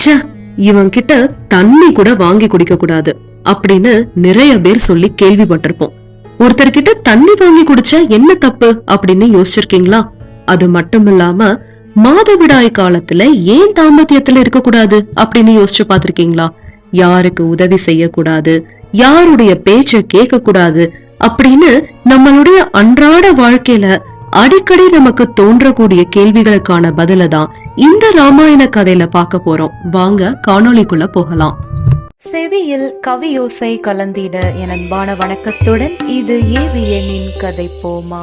ச்சே இவன் கிட்ட தண்ணி கூட வாங்கி குடிக்க கூடாது அப்படின்னு நிறைய பேர் சொல்லி கேள்விப்பட்டிருப்போம். ஒருத்தர்கிட்ட தண்ணி வாங்கி குடிச்சா என்ன தப்பு அப்படின்னு யோசிச்சிருக்கீங்களா? அது மட்டும் இல்லாம மாதவிடாய் காலத்துல ஏன் தாம்பத்தியத்துல இருக்க கூடாது அப்படின்னு யோசிச்சு பாத்திருக்கீங்களா யாருக்கு உதவி செய்யக்கூடாது யாருடைய பேச்ச கேட்க கூடாது அப்படின்னு நம்மளுடைய அன்றாட வாழ்க்கையில அடிக்கடி நமக்கு தோன்றக்கூடிய கேள்விகளுக்கான பதில தான் இந்த ராமாயண கதையில பார்க்க போறோம். வாங்க காணொளிக்குள்ள போகலாம். செவியில் கவியோசை கலந்திட என் அன்பான வணக்கத்துடன் இது ஏவியனின் கதை போமா.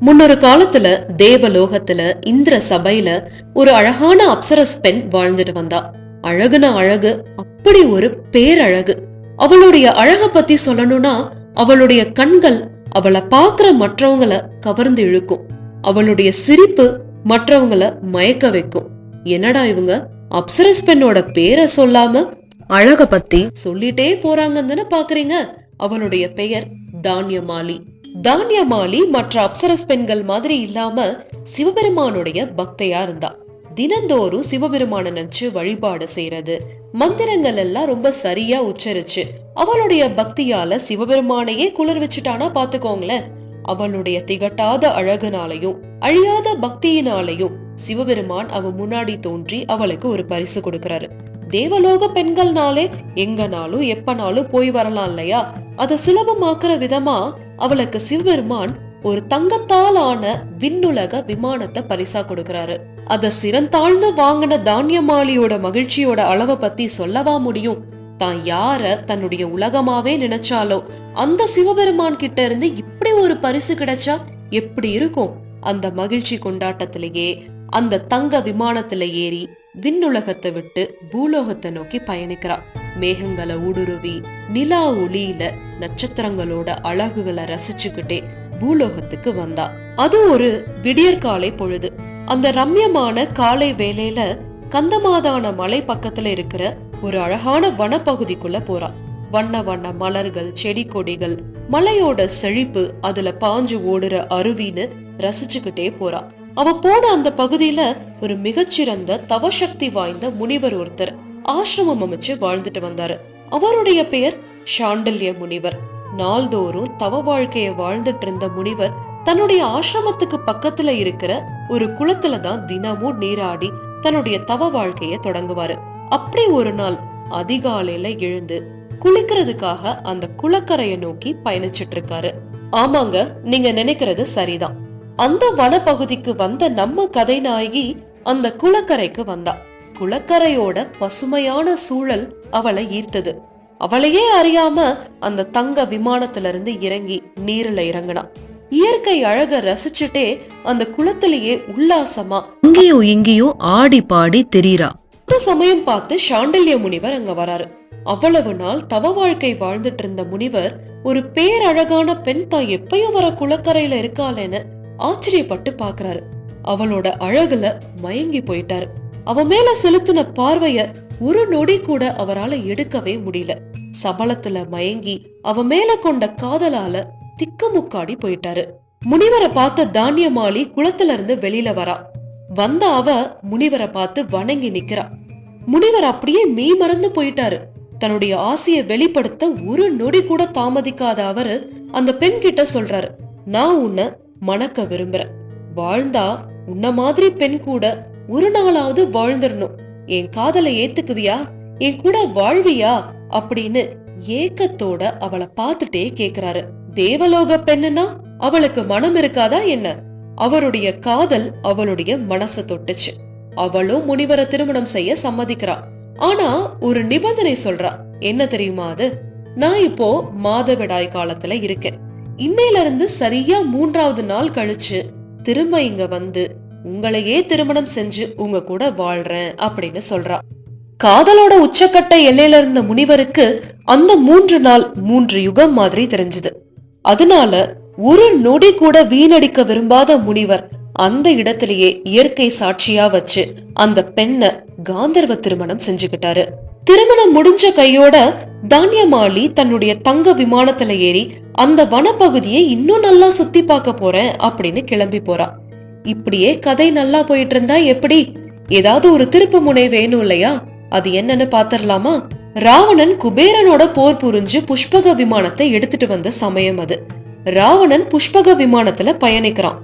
முன்னொரு காலத்துல தேவலோகத்துல இந்திர சபையில ஒரு அழகான அப்சரஸ் பெண் வாழ்ந்துட்டு வந்தா. அழகுன அழகு அப்படி ஒரு பேரழகு. அவளுடைய அழக பத்தி சொல்லணும்னா அவளுடைய கண்கள் அவளை பாக்குற மற்றவங்கள கவர்ந்து இழுக்கும். அவளுடைய சிரிப்பு மற்றவங்கள மயக்க வைக்கும். என்னடா இவங்க? அப்சரஸ் பெண்ணோட பேரை சொல்லாம அழக பத்தி சொல்லிட்டே போறாங்கன்னு தானே பாக்குறீங்க? அவளுடைய பெயர் தானியமாலி. தானியமாலி மற்ற அப்சரஸ் பெண்கள் மாதிரி இல்லாம சிவபெருமானுடைய பக்தையா இருந்தா. தினந்தோறும் சிவபெருமான நினைச்சு வழிபாடு செய்யறது. மந்திரங்கள் எல்லாம் ரொம்ப சரியா உச்சரிச்சு. அவளுடைய பக்தியால சிவபெருமானையே குளிர் வச்சுட்டானா பாத்துக்கோங்களேன். அவளுடைய திகட்டாத அழகுனாலையும் அழியாத பக்தியினாலையும் சிவபெருமான் அவ முன்னாடி தோன்றி அவளுக்கு ஒரு பரிசு கொடுக்கறாரு. தேவலோக பெண்கள்னாலே எங்கனாலும் எப்பனாலும் போய் வரலாம் இல்லையா? அத சுலபமாக்குற விதமா அவளுக்கு சிவபெருமான் ஒரு தங்கத்தால் ஆன விண்ணுலக விமானத்தை பரிசா கொடுக்கறாரு. அத சிறந்தாழ்ந்து வாங்கின தானியமாளியோட மகிழ்ச்சியோட அளவை பத்தி சொல்லவா முடியும்? தான் யார தன்னுடைய உலகமாவே நினைச்சாலோ அந்த சிவபெருமான் கிட்ட இருந்து இப்படி ஒரு பரிசு கிடைச்சா எப்படி இருக்கும்? அந்த மகிழ்ச்சி கொண்டாட்டத்திலேயே அந்த தங்க விமானத்துல ஏறி விண்ணுலகத்தை விட்டு பூலோகத்தை நோக்கி பயணிக்கிறா. மேகங்களை ஊடுருவி நிலா ஒளியில நட்சத்திரங்களோட அழகுகளை ரசிச்சுக்கிட்டே பூலோகத்துக்கு வந்தா. அது ஒரு விடியற்காலை பொழுது. அந்த ரம்யமான காலை வேலையில கந்தமாதான மலை பக்கத்துல இருக்கிற ஒரு அழகான வனப்பகுதிக்குள்ள போறா. வண்ண வண்ண மலர்கள் செடி கொடிகள் மலையோட செழிப்பு அதுல பாஞ்சு ஓடுற அருவின்னு ரசிச்சுக்கிட்டே போறா. அவ போன அந்த பகுதியில ஒரு மிகச்சிறந்த தவசக்தி வாய்ந்த முனிவர் ஒருத்தர் ஆசிரமம் அமைச்சு வாழ்ந்துட்டு வந்தாரு. அவருடைய பெயர் சாண்டல்ய முனிவர். நாள்தோறும் தவ வாழ்க்கைய வாழ்ந்துட்டு இருந்த முனிவர் தன்னுடைய ஆசிரமத்துக்கு பக்கத்துல இருக்கிற ஒரு குளத்துல தான் தினமும் நீராடி தன்னுடைய தவ வாழ்க்கைய தொடங்குவாரு. அப்படி ஒரு நாள் அதிகாலையில எழுந்து குளிக்கிறதுக்காக அந்த குளக்கரையை நோக்கி பயணிச்சிட்டு இருக்காரு. ஆமாங்க நீங்க நினைக்கிறது சரிதான். அந்த வனப்பகுதிக்கு வந்த நம்ம கதை நாயகி அந்த குளக்கரைக்கு வந்தா. குளக்கரையோட பசுமையான சூழல் அவளை ஈர்த்தது. அவளையே அறியாம அந்த தங்க விமானத்துல இருந்து இறங்கி நீர்ல இறங்கினான் இயற்கை அழக ரசிச்சுட்டே அந்த குளத்திலேயே உல்லாசமா இங்கேயும் இங்கேயும் ஆடி பாடி தெரியுறா. அந்த சமயம் பார்த்து சாண்டல்ய முனிவர் அங்க வராரு. அவ்வளவு நாள் தவ வாழ்க்கை வாழ்ந்துட்டு இருந்த முனிவர் ஒரு பேரழகான பெண் தான் எப்பயும் வர குளக்கரையில இருக்காளேன்னு ஆச்சரியப்பட்டு பாக்குறாரு. அவளோட அழகுல மயங்கி போயிட்டாரு. அவ மேல செலுத்தின பார்வைய ஒரு நொடி கூட அவரால எடுக்கவே முடியல. சபலத்துல மயங்கி அவ மேல கொண்ட காதலால திக்கமுக்காடி போயிட்டாரு. முனிவரை பார்த்த தானியமாளி குளத்துல இருந்து வெளியில வரா. வந்த அவ முனிவரை பார்த்து வணங்கி நிக்கிறா. முனிவர் அப்படியே மெய் மறந்து போயிட்டாரு. தன்னுடைய ஆசையை வெளிப்படுத்த ஒரு நொடி கூட தாமதிக்காத அவரு அந்த பெண் கிட்ட சொல்றாரு நான் உன்னை மணக்க விரும்புறேன். வாழ்ந்தா உன்ன மாதிரி பெண் கூட ஒரு நாளாவது வாழ்ந்துடணும் என் காதலை ஏத்துக்குவியா? என் கூட வாழ்வியா? அப்படின்னு ஏக்கத்தோட அவளை பார்த்துட்டே கேக்குறாரு. தேவலோக பெண்ணுனா அவளுக்கு மனம் இருக்காதா என்ன? அவருடைய காதல் அவளுடைய மனச தொட்டுச்சு. அவளும் முனிவரை திருமணம் செய்ய சம்மதிக்கிறா. ஆனா ஒரு நிபந்தனை சொல்றா. என்ன தெரியுமா அது? நான் இப்போ மாதவிடாய் காலத்துல இருக்கேன். இன்னையில இருந்து சரியா மூன்றாவது நாள் கழிச்சு திரும்ப இங்க வந்து உங்களையே திருமணம் செஞ்சு உங்க கூட வாழ்றேன் அப்படின்னு சொல்றா. காதலோட உச்சக்கட்ட எல்லையில இருந்த முனிவருக்கு அந்த மூன்று நாள் மூன்று யுகம் மாதிரி தெரிஞ்சது. அதனால ஒரு நொடி கூட வீணடிக்க விரும்பாத முனிவர் அந்த இடத்திலேயே இயற்கை சாட்சியா வச்சு அந்த பெண்ணை காந்தர்வ திருமணம் செஞ்சுக்கிட்டாரு. திருமணம் முடிஞ்ச கையோட தானியமாலி தன்னுடைய தங்க விமானத்துல ஏறி அந்த வனப்பகுதியை இன்னும் நல்லா சுத்தி பார்க்க போறேன் அப்படின்னு கிளம்பி போறா. இப்படியே கதை நல்லா போயிட்டு இருந்தா எப்படி? ஏதாவது ஒரு திருப்பு முனை வேணும் இல்லையா? அது என்னன்னு பாத்திரலாமா? ராவணன் குபேரனோட போர் புரிஞ்சு புஷ்பக விமானத்தை எடுத்துட்டு வந்த சமயம் அது. ராவணன் புஷ்பக விமானத்துல பயணிக்கிறான்.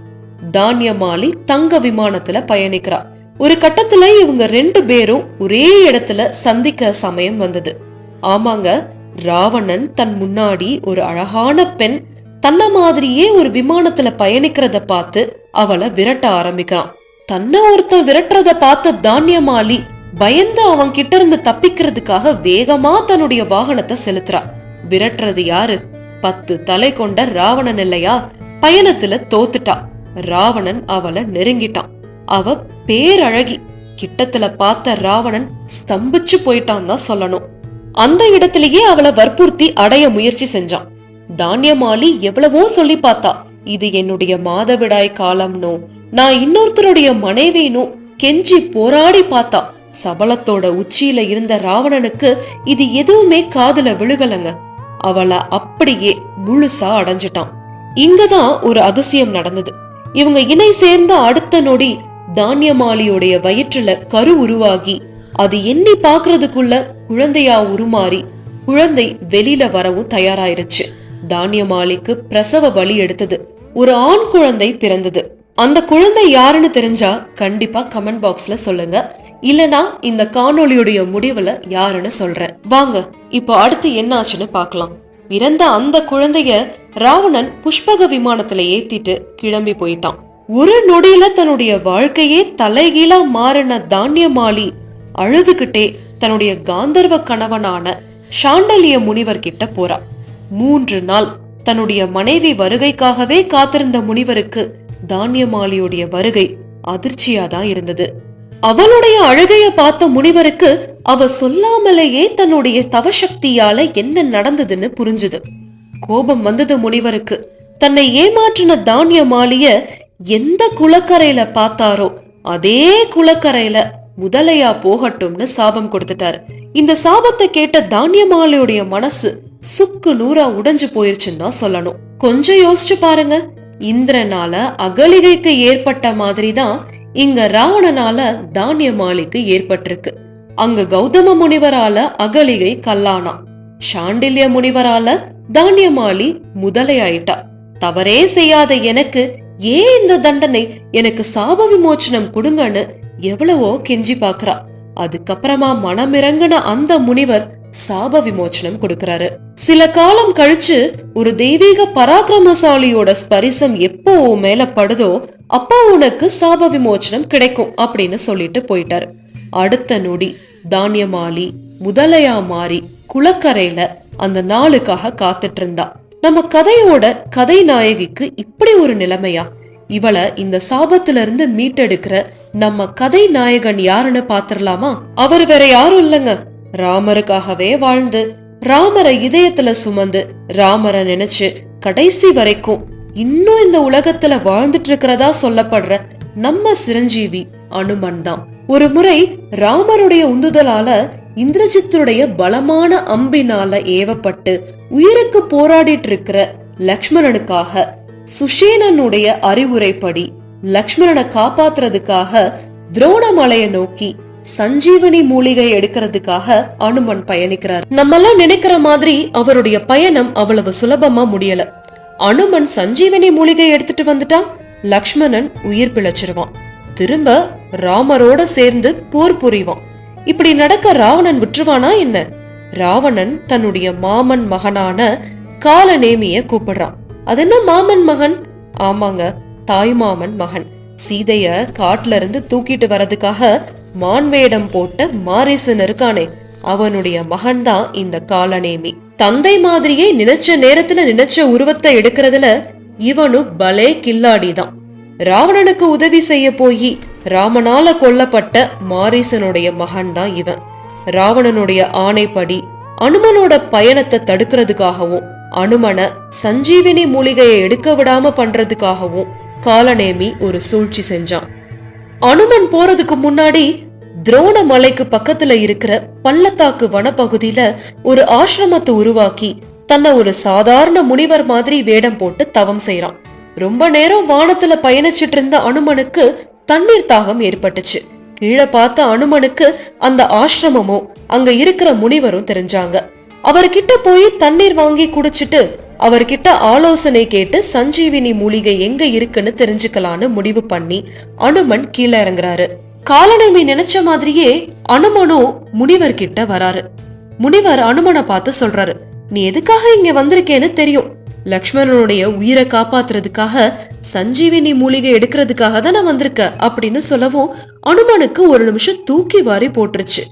தானியமாலி தங்க விமானத்துல பயணிக்கிறா. ஒரு கட்டத்துல இவங்க ரெண்டு பேரும் ஒரே இடத்துல சந்திக்க சமயம் வந்தது. ஆமாங்க ராவணன் தன் முன்னாடி ஒரு அழகான பெண் தன்ன மாதிரியே ஒரு விமானத்துல பயணிக்கிறத பார்த்து அவளை விரட்ட ஆரம்பிக்கிறான். தன்னை ஒருத்தன் விரட்டுறத பார்த்த தானியமாலி பயந்து அவன் கிட்ட இருந்து தப்பிக்கிறதுக்காக வேகமா தன்னுடைய வாகனத்தை செலுத்துறா. விரட்டுறது யாரு? பத்து தலை கொண்ட ராவணன் இல்லையா? பயணத்துல தோத்துட்டா. ராவணன் அவளை நெருங்கிட்டான். அவ பேரழகி கிட்டத்துல பார்த்த ராவணன் ஸ்தம்பிச்சு போயிட்டான் தான் சொல்லணும். அந்த இடத்திலேயே அவளை வற்புறுத்தி அடைய முயற்சி செஞ்சான். தானியமாலி எவ்வளவோ சொல்லி பார்த்தா இது என்னுடைய மாதவிடாய் காலம்னோ நான் இன்னொருத்தருடைய மனைவினோ கெஞ்சி போராடி பார்த்தா. சபலத்தோட உச்சியில இருந்த ராவணனுக்கு இது எதுவுமே காதுல விழுகலங்க. அவளை அப்படியே முழுசா அடைஞ்சிட்டான். இங்கதான் ஒரு அதிசயம் நடந்தது. இவங்க இணை சேர்ந்த அடுத்த நொடி தானியமாலியோடைய வயிற்றுல கரு உருவாகி அது எண்ணி பாக்குறதுக்குள்ள குழந்தையா உருமாறி குழந்தை வெளியில வரவும் தயாராயிருச்சு. தானியமாலிக்கு பிரசவ வலி எடுத்தது. ஒரு ஆண் குழந்தை பிறந்தது. அந்த குழந்தை யாருன்னு தெரிஞ்சா கண்டிப்பா கமெண்ட் பாக்ஸ்ல சொல்லுங்க. இல்லனா இந்த காணொளியுடைய முடிவுல யாருன்னு சொல்றேன். வாங்க இப்போ அடுத்து என்ன ஆச்சுன்னு பார்க்கலாம். பிறந்த அந்த குழந்தைய ராவணன் புஷ்பக விமானத்துல ஏத்திட்டு கிளம்பி போயிட்டான். ஒரு நொடியில தன்னுடைய வாழ்க்கையே தலைகீழா மாறின தானியமாலி அழுதுகிட்டே தன்னுடைய காந்தர்வ கணவனான சாண்டலிய முனிவர் கிட்ட போறா. மூன்று நாள் தன்னுடைய மனைவி வருகைக்காகவே காத்திருந்த முனிவருக்கு தானியமாலியுடைய வருகை அதிர்ச்சியா தான் இருந்தது. அவளுடைய அழகைய பார்த்த முனிவருக்கு அவ சொல்லாமலேயே தன்னுடைய தவசக்தியால என்ன நடந்ததுன்னு புரிஞ்சுது. கோபம் வந்தது முனிவருக்கு. தன்னை ஏமாற்றின தானியமாலிய எந்த குளக்கரையில பார்த்தாரோ அதே குளக்கரையில முதலையா போகட்டும்னு சாபம் கொடுத்துட்டாரு. இந்த சாபத்தை கேட்ட தானியமாலியுடைய மனசு சுக்கு நூறா உடைஞ்சு போயிருச்சுன்னு தான் சொல்லணும். கொஞ்சம் யோசிச்சு பாருங்க. இந்திரனால அகலிகைக்கு ஏற்பட்ட மாதிரி தான் இங்க ராவணனால தானியமாலிக்கு ஏற்பட்டிருக்கு. அங்க கௌதம முனிவரால அகலிகை கல்லானா. சாண்டில்ய முனிவரால தானியமாலி முதலையாயிட்டா. தவறே செய்யாத எனக்கு ஏன் இந்த தண்டனை? எனக்கு சாப விமோச்சனம் கொடுங்கன்னு எவ்வளவோ கெஞ்சி பாக்குறா. அதுக்கப்புறமா மனமிறங்கின அந்த முனிவர் சாப விமோச்சனம் கொடுக்கறாரு. சில காலம் கழிச்சு ஒரு தெய்வீக பராக்கிரமசாலியோட ஸ்பரிசம் எப்போ மேல படுதோ அப்போ உனக்கு சாப விமோச்சனம் கிடைக்கும் அப்படின்னு சொல்லிட்டு போயிட்டாரு. அடுத்த நொடி தானியமாலி முதலையா மாறி குளக்கரையில அந்த நாளுக்காக காத்துட்டு இருந்தா. நம்ம கதையோட கதை நாயகிக்கு இப்படி ஒரு நிலைமையா? இவளை இந்த சாபத்துல இருந்து மீட்டெடுக்கிற நம்ம கதை நாயகன் யாருன்னு பாத்திரலாமா? அவர் வேற யாரும் இல்லைங்க. ராமருக்காகவே வாழ்ந்து ராமரை இதயத்துல சுமந்து ராமரை நினைச்சு கடைசி வரைக்கும் இன்னும் இந்த உலகத்துல வாழ்ந்துட்டு இருக்கிறதா சொல்லப்படுற நம்ம சிரஞ்சீவி அனுமன் தான். ஒரு முறை ராமருடைய உந்துதலால இந்திரஜித்துடைய பலமான அம்பினால ஏவப்பட்டு உயிருக்கு போராடிட்டு இருக்கிற லக்ஷ்மணனுக்காக சுஷேனனுடைய அறிவுரைப்படி லக்ஷ்மணனை காப்பாத்துறதுக்காக துரோணமலையை நோக்கி சஞ்சீவனி மூலிகை எடுக்கிறதுக்காக அனுமன் பயணிக்கிறார். நம்மெல்லாம் நினைக்கிற மாதிரி அவருடைய பயணம் அவ்வளவு சுலபமா முடியல. அனுமன் சஞ்சீவனி மூலிகை எடுத்துட்டு வந்துட்டா லக்ஷ்மணன் உயிர் பிழைச்சிருவான். திரும்ப ராமரோட சேர்ந்து போர் புரிவான். இப்படி நடக்க ராவணன் விட்டுருவானா என்ன? ராவணன் தன்னுடைய மாமன் மகனான காலநேமிய கூப்பிடுறான். அது என்ன மாமன் மகன்? ஆமாங்க தாய் மாமன் மகன். சீதைய காட்டுல இருந்து தூக்கிட்டு வரதுக்காக மான்வேடம் போட்ட மாரிசன் இருக்கானே அவனுடைய மகன்தான் இந்த காலநேமி. தந்தை மாதிரியே நினைச்ச நேரத்துல நினைச்ச உருவத்தை எடுக்கிறதுல இவனும் பலே கில்லாடிதான். ராவணனுக்கு உதவி செய்ய போய் ராமனால கொல்லப்பட்ட மாரீசனுடைய மகன் தான் இவன். ராவணனுடைய ஆணைப்படி அனுமனோட பயணத்தை தடுக்கிறதுக்காகவும் அனுமனை சஞ்சீவினி மூலிகையை எடுக்க விடாம பண்றதுக்காகவும் காலநேமி ஒரு சூழ்ச்சி செஞ்சான். அனுமன் போறதுக்கு முன்னாடி துரோண மலைக்கு பக்கத்துல இருக்கிற பள்ளத்தாக்கு வனப்பகுதியில ஒரு ஆசிரமத்தை உருவாக்கி தன்னை ஒரு சாதாரண முனிவர் மாதிரி வேடம் போட்டு தவம் செய்யறான் ரொம்ப நேரம் வானத்துல பயணிச்சிட்டு இருந்த அனுமனுக்கு தண்ணீர் தாகம் ஏற்பட்டுச்சு. கீழே பார்த்த அனுமனுக்கு அந்த ஆசிரமமும் அங்க இருக்கிற முனிவரும் தெரிஞ்சாங்க. அவர்கிட்ட போய் தண்ணீர் வாங்கி குடிச்சிட்டு அவர்கிட்ட ஆலோசனை கேட்டு சஞ்சீவினி மூலிகை எங்க இருக்குன்னு தெரிஞ்சுக்கலான்னு முடிவு பண்ணி அனுமன் கீழே இறங்குறாரு. காலநிலை நினைச்ச மாதிரியே அனுமனும் முனிவர் கிட்ட வராரு. முனிவர் அனுமனை பார்த்து சொல்றாரு நீ எதுக்காக இங்க வந்திருக்கேன்னு தெரியும். லக்ஷ்மணனுடைய உயிரை காப்பாத்துறதுக்காக சஞ்சீவினி மூலிகை எடுக்கிறதுக்காக தான் நான் வந்திருக்க அப்படின்னு சொல்லவும் அனுமனுக்கு ஒரு நிமிஷம் தூக்கி வாரி போட்டுருச்சு.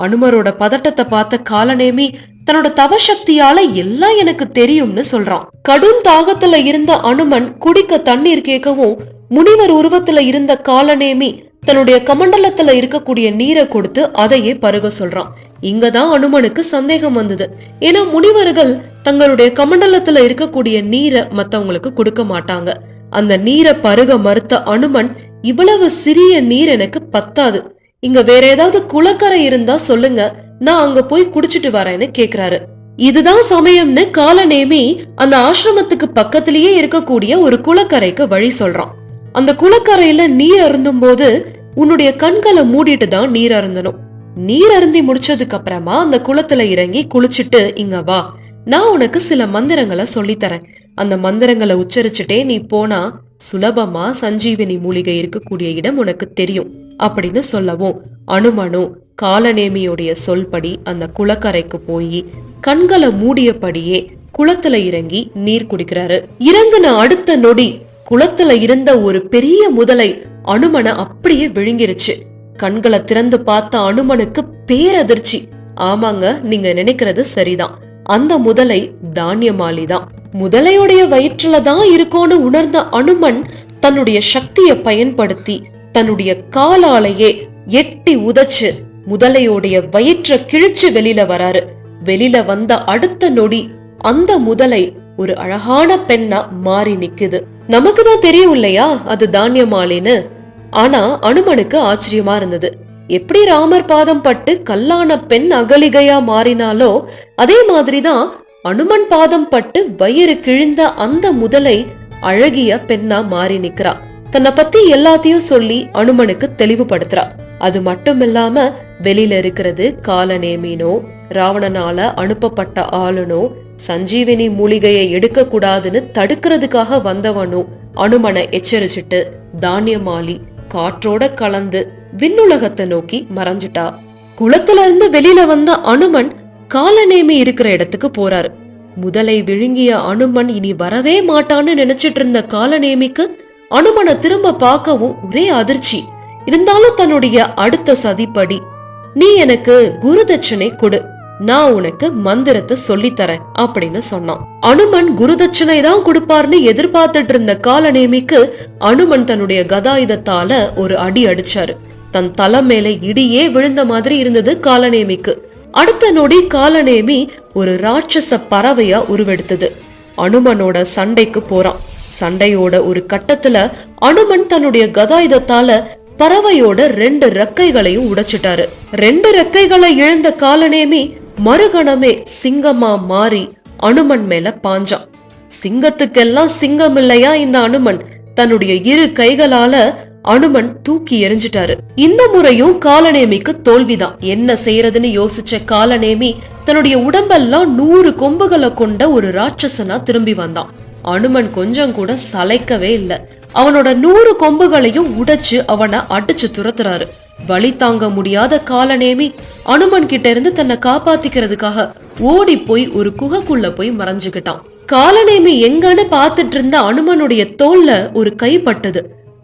அனுமரோட பதட்டத்தை பார்த்த காலநேமி தன்னோட தவசக்தியால எல்லாம் எனக்கு தெரியும்னு சொல்றான். கடும் தாகத்துல இருந்த அனுமன் குடிக்க தண்ணீர் கேட்கவும் முனிவர் உருவத்துல இருந்த காலநேமி தன்னுடைய கமண்டலத்துல இருக்கக்கூடிய நீரை கொடுத்து அதையே பருக சொல்றான். இங்கதான் அனுமனுக்கு சந்தேகம் வந்தது. ஏன்னா முனிவர்கள் தங்களுடைய கமண்டலத்துல இருக்கக்கூடிய நீரை மத்தவங்களுக்கு கொடுக்க மாட்டாங்க. அந்த நீரை பருக மறுத்த அனுமன் இவ்வளவு சிறிய நீர் எனக்கு பத்தாது. இங்க வேற ஏதாவது குளக்கரை இருந்தா சொல்லுங்க. நான் அங்க போய் குடிச்சிட்டு வரேன்னு கேக்குறாரு. இதுதான் சமயம்னு காலநேமி அந்த ஆசிரமத்துக்கு பக்கத்திலேயே இருக்கக்கூடிய ஒரு குளக்கரைக்கு வழி சொல்றான். அந்த குளக்கரையில நீர் அருந்தும் போது உன்னுடைய கண்களை மூடிட்டு தான் நீர் அருந்தணும். நீர் அருந்தி முடிச்சதுக்கு அப்புறமா அந்த குளத்துல இறங்கி குளிச்சிட்டு இங்க வா. நான் உனக்கு சில மந்திரங்களை சொல்லித்தரேன். அந்த மந்திரங்களை உச்சரிச்சுட்டே நீ போனா சுலபமா சஞ்சீவினி மூலிகை இருக்கக்கூடிய இடம் உனக்கு தெரியும் அப்படின்னு சொல்லவும் அனுமனும் காலநேமியுடைய சொல்படி அந்த குளக்கரைக்கு போய் கண்களை மூடியபடியே குளத்துல இறங்கி நீர் குடிக்கிறாரு. இறங்குன அடுத்த நொடி குளத்துல இருந்த ஒரு பெரிய முதலை அனுமனை அப்படியே விழுங்கிருச்சு. கண்களை திறந்து பார்த்த அனுமனுக்கு பேரதிர்ச்சி. ஆமாங்க நீங்க நினைக்கிறது சரிதான். அந்த முதலை தானியமாலி தான் முதலையுடைய வயிற்றுல தான் இருக்கோன்னு உணர்ந்த அனுமன் தன்னுடைய சக்தியை பயன்படுத்தி தன்னுடைய காலாலேயே எட்டி உதைச்சு முதலையோடைய வயிற்ற கிழிச்சு வெளியில வராரு. வெளியில வந்த அடுத்த நொடி அந்த முதலை ஒரு அழகான பெண்ணா மாறி நிக்குது. நமக்கு தான் தெரியும் இல்லையா? அது தானியமாலின்னு. ஆனா அனுமனுக்கு ஆச்சரியமா இருந்தது. எப்படி ராமர் பாதம் பட்டு கல்லான பெண் அகலிகையா மாறினாலோ அதே மாதிரிதான் அனுமன் பாதம் பட்டு வயிறு கிழிந்த அந்த முதலை அழகிய பெண்ணா மாறி நிக்கிறா. தன்னை பத்தி எல்லாத்தையும் சொல்லி அனுமனுக்கு தெளிவுபடுத்துறா. அது மட்டும் இல்லாம வெளியில இருக்கிறது காலநேமினோ ராவணனால அனுப்பப்பட்ட ஆளுனோ சஞ்சீவினி மூலிகையை எடுக்க கூடாதுன்னு தடுக்கிறதுக்காக வந்தவனோ அனுமனை எச்சரிச்சிட்டு தானியமாலி காற்றோட கலந்து விண்ணுலகத்தை நோக்கி மறைஞ்சிட்டா. குளத்துல இருந்து வெளியில வந்த அனுமன் காலநேமி இருக்கிற இடத்துக்கு போறாரு. முதலை விழுங்கிய அனுமன் இனி வரவே மாட்டான்னு நினைச்சிட்டு இருந்த காலநேமிக்கு அனுமனை திரும்ப பார்க்கவும் ஒரே அதிர்ச்சி. இருந்தாலும் தன்னுடைய அடுத்த சதிப்படி நீ எனக்கு குருதட்சணை கொடு. நான் உனக்கு மந்திரத்தை சொல்லித்தரேன் அப்படின்னு சொன்னான். அனுமன் குருதட்சணை தான் கொடுப்பார்னு எதிர்பார்த்துட்டு இருந்த காலநேமிக்கு அனுமன் தன்னுடைய கதாயுதத்தால ஒரு அடி அடிச்சாரு. தன் தலை மேல இடியே விழுந்த மாதிரி இருந்தது காலநேமிக்கு. அடுத்த நொடி காலநேமி ஒரு ராட்சச பறவையா உருவெடுத்தது. அனுமனோட சண்டைக்கு போறான். சண்டையோட ஒரு கட்டத்துல அனுமன் தன்னுடைய கதாயுதத்தால பறவையோட ரெண்டு ரெக்கைகளையும் உடைச்சிட்டாரு. ரெண்டு ரெக்கைகளை இழந்த காலநேமி மறுகணமே சிங்கமா மாறி அனுமன் மேல பாஞ்சான். சிங்கத்துக்கெல்லாம் சிங்கம் இல்லையா இந்த அனுமன்? தன்னுடைய இரு கைகளால அனுமன் தூக்கி எறிஞ்சிட்டாரு. இந்த முறையும் காலநேமிக்கு தோல்விதான். என்ன செய்யறதுன்னு யோசிச்ச காலநேமி தன்னுடைய உடம்பெல்லாம் நூறு கொம்புகளை கொண்ட ஒரு ராட்சசனா திரும்பி வந்தான். அனுமன் கொஞ்சம் கூட சளைக்கவே இல்ல. அவனோட நூறு கொம்புகளையும் உடைச்சு அவனை அடிச்சு துரத்துறாரு. வலி தாங்க முடியாத காலநேமி அனுமன் கிட்ட இருந்து தன்னை காப்பாத்திக்கிறதுக்காக ஓடி போய் ஒரு குகைக்குள்ள போய் மறைஞ்சுக்கிட்டான். காலநேமி எங்கன்னு பார்த்துட்டு இருந்த அனுமனுடைய தோல்ல ஒரு கை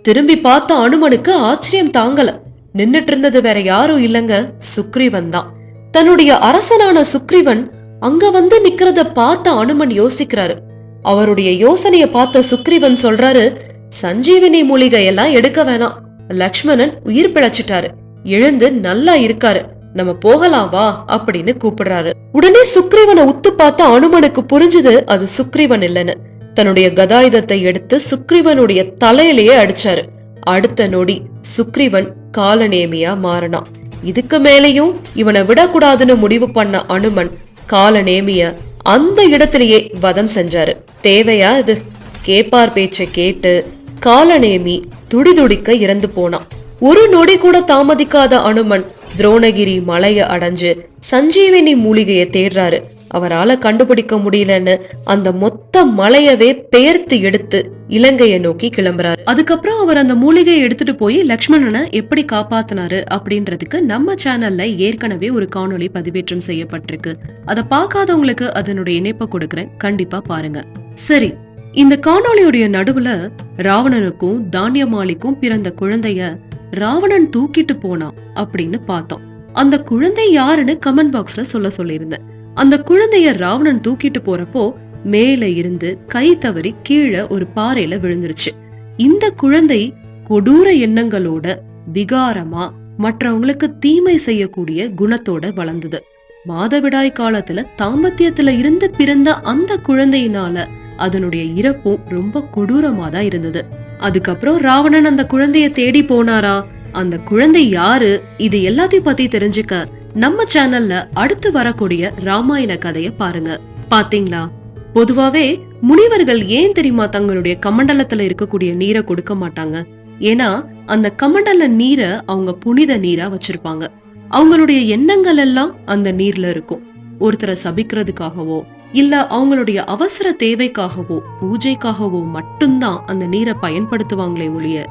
திரும்பி பார்த்த அனுமனுக்கு ஆச்சரியம் தாங்கல. நின்னுட்டு இருந்தது வேற யாரும் இல்லங்க சுக்ரீவன் தான். தன்னுடைய அரசனான சுக்ரீவன் அங்க வந்து நிக்கிறத பார்த்த அனுமன் யோசிக்கிறாரு. அவருடைய யோசனைய பார்த்த சுக்ரீவன் சொல்றாரு சஞ்சீவினி மூலிகை எல்லாம் எடுக்க வேணாம். லக்ஷ்மணன் உயிர் பிழைச்சிட்டாரு. எழுந்து நல்லா இருக்காரு. நம்ம போகலாம் வா அப்படின்னு கூப்பிடுறாரு. உடனே சுக்ரீவனை உத்து பார்த்த அனுமனுக்கு புரிஞ்சது அது சுக்ரீவன் இல்லைன்னு. தன்னுடைய கதாயுதத்தை எடுத்து சுக்ரீவனுடைய தலையிலேயே அடிச்சாரு. அடுத்த நொடி சுக்ரீவன் காலநேமியா மாறினான். இதுக்கு மேலேயும் இவனை விடக்கூடாதுன்னு முடிவு பண்ண அனுமன் காலநேமிய அந்த இடத்திலேயே வதம் செஞ்சாரு. தேவையா இது? கேப்பார் பேச்சை கேட்டு காலநேமி துடிதுடிக்க இறந்து போனான். ஒரு நொடி கூட தாமதிக்காத அனுமன் துரோணகிரி மலைய அடைஞ்சு சஞ்சீவினி மூலிகையை தேடுறாரு. அவரால கண்டுபிடிக்க முடியலன்னு அந்த மொத்த மலையவே பெயர்த்து எடுத்து இலங்கையை நோக்கி கிளம்புறாரு. அதுக்கப்புறம் அவர் அந்த மூலிகையை எடுத்துட்டு போய் லக்ஷ்மணனை எப்படி காப்பாத்தினாரு அப்படின்றதுக்கு நம்ம சேனல்ல ஏற்கனவே ஒரு காணொளி பதிவேற்றம் செய்யப்பட்டிருக்கு. அதை பார்க்காதவங்களுக்கு அதனுடைய இணைப்பை கொடுக்கறேன். கண்டிப்பா பாருங்க. சரி இந்த காணொளியுடைய நடுவுல ராவணனுக்கும் தானியமாலிக்கும் பிறந்த குழந்தைய ராவணன் தூக்கிட்டு போனான் அப்படின்னு பார்த்தோம். அந்த குழந்தை யாருன்னு கமெண்ட் பாக்ஸ்ல சொல்ல சொல்லியிருந்தேன். அந்த குழந்தைய ராவணன் தூக்கிட்டு போறப்போ மேல இருந்து கை தவறி கீழே ஒரு பாறையில விழுந்துருச்சு. இந்த குழந்தை கொடூர எண்ணங்களோட விகாரமா மற்றவங்களுக்கு தீமை செய்யக்கூடிய குணத்தோட வளர்ந்தது. மாதவிடாய் காலத்துல தாம்பத்தியத்துல இருந்து பிறந்த அந்த குழந்தையினால அதனுடைய இறப்பும் ரொம்ப கொடூரமா தான் இருந்தது. அதுக்கப்புறம் ராவணன் அந்த குழந்தைய தேடி போனாரா? அந்த குழந்தை யாரு? இது எல்லாத்தையும் பத்தி தெரிஞ்சுக்க நம்ம சேனல்ல அடுத்து வரக்கூடிய ராமாயண கதைய பாருங்க. பாத்தீங்களா? பொதுவாவே முனிவர்கள் ஏன் தெரியுமா தங்களுடைய கமண்டலத்துல இருக்கக்கூடிய நீரை கொடுக்க மாட்டாங்க? ஏன்னா அந்த கமண்டல நீரை அவங்க புனித நீரா வச்சிருப்பாங்க. அவங்களுடைய எண்ணங்கள் எல்லாம் அந்த நீர்ல இருக்கும். ஒருத்தரை சபிக்கிறதுக்காகவோ இல்ல அவங்களுடைய அவசர தேவைக்காகவோ பூஜைக்காகவோ மட்டும்தான் அந்த நீரை பயன்படுத்துவாங்களே ஒழிய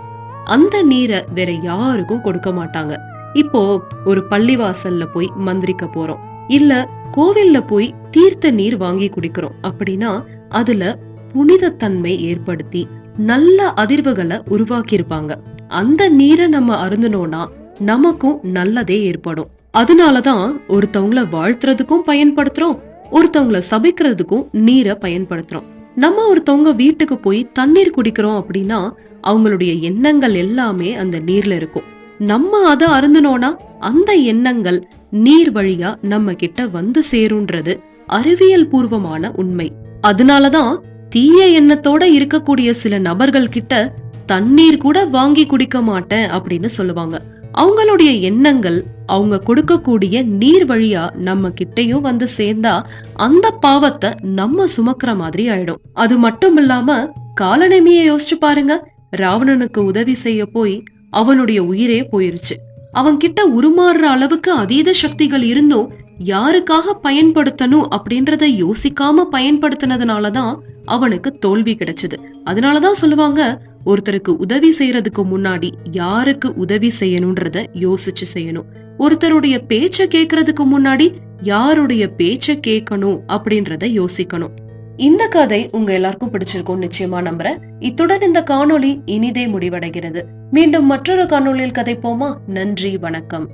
அந்த நீரை வேற யாருக்கும் கொடுக்க மாட்டாங்க. இப்போ ஒரு பள்ளிவாசல்ல போய் மந்திரிக்க போறோம். இல்ல கோவில்ல போய் தீர்த்த நீர் வாங்கி குடிக்கிறோம் அப்படின்னா அதுல புனிதத்தன்மை ஏற்படுத்தி நல்ல அதிர்வுகளை உருவாக்கியிருப்பாங்க. அந்த நீரை நம்ம அருந்தினோம்னா நமக்கும் நல்லதே ஏற்படும். அதனாலதான் ஒருத்தவங்கள வாழ்த்துறதுக்கும் பயன்படுத்துறோம் ஒருத்தவங்கள சபிக்கிறதுக்கும் நீரை பயன்படுத்துறோம். நம்ம ஒருத்தவங்க வீட்டுக்கு போய் தண்ணீர் குடிக்கிறோம் அப்படின்னா அவங்களுடைய எண்ணங்கள் எல்லாமே அந்த நீர்ல இருக்கும். நம்ம அதை அருந்தினோனா அந்த எண்ணங்கள் நீர் வழியா நம்ம கிட்ட வந்து சேரும்ன்றது அறிவியல் பூர்வமான உண்மை. அதனாலதான் தீய எண்ணத்தோட இருக்கக்கூடிய சில நபர்கள் கிட்ட தண்ணீர் கூட வாங்கி குடிக்க மாட்டேன் அப்படின்னு சொல்லுவாங்க. அவங்களுடைய எண்ணங்கள் அவங்க கொடுக்கக்கூடிய நீர் வழியா நம்ம கிட்டயும் வந்து சேர்ந்தா அந்த பாவத்தை நம்ம சுமக்கிற மாதிரி ஆயிடும். அது மட்டும் இல்லாம காலநேமிய யோசிச்சு பாருங்க. ராவணனுக்கு உதவி செய்ய போய் அவனுடைய உயிரே போயிருச்சு. அவன் கிட்ட உருமாறுற அளவுக்கு அதீத சக்திகள் இருந்தும் யாருக்காக பயன்படுத்தணும் அப்படின்றத யோசிக்காம பயன்படுத்தினதுனாலதான் அவனுக்கு தோல்வி கிடைச்சது. அதனாலதான் சொல்லுவாங்க ஒருத்தருக்கு உதவி செய்யறதுக்கு முன்னாடி யாருக்கு உதவி செய்யணும்ன்றத யோசிச்சு செய்யணும். ஒருத்தருடைய பேச்ச கேக்குறதுக்கு முன்னாடி யாருடைய பேச்ச கேட்கணும் அப்படின்றத யோசிக்கணும். இந்த கதை உங்க எல்லாருக்கும் பிடிச்சிருக்கும் நிச்சயமா நம்புறேன். இத்துடன் இந்த காணொளி இனிதே முடிவடைகிறது. மீண்டும் மற்றொரு காணொளியில் கதைப்போமா? நன்றி வணக்கம்.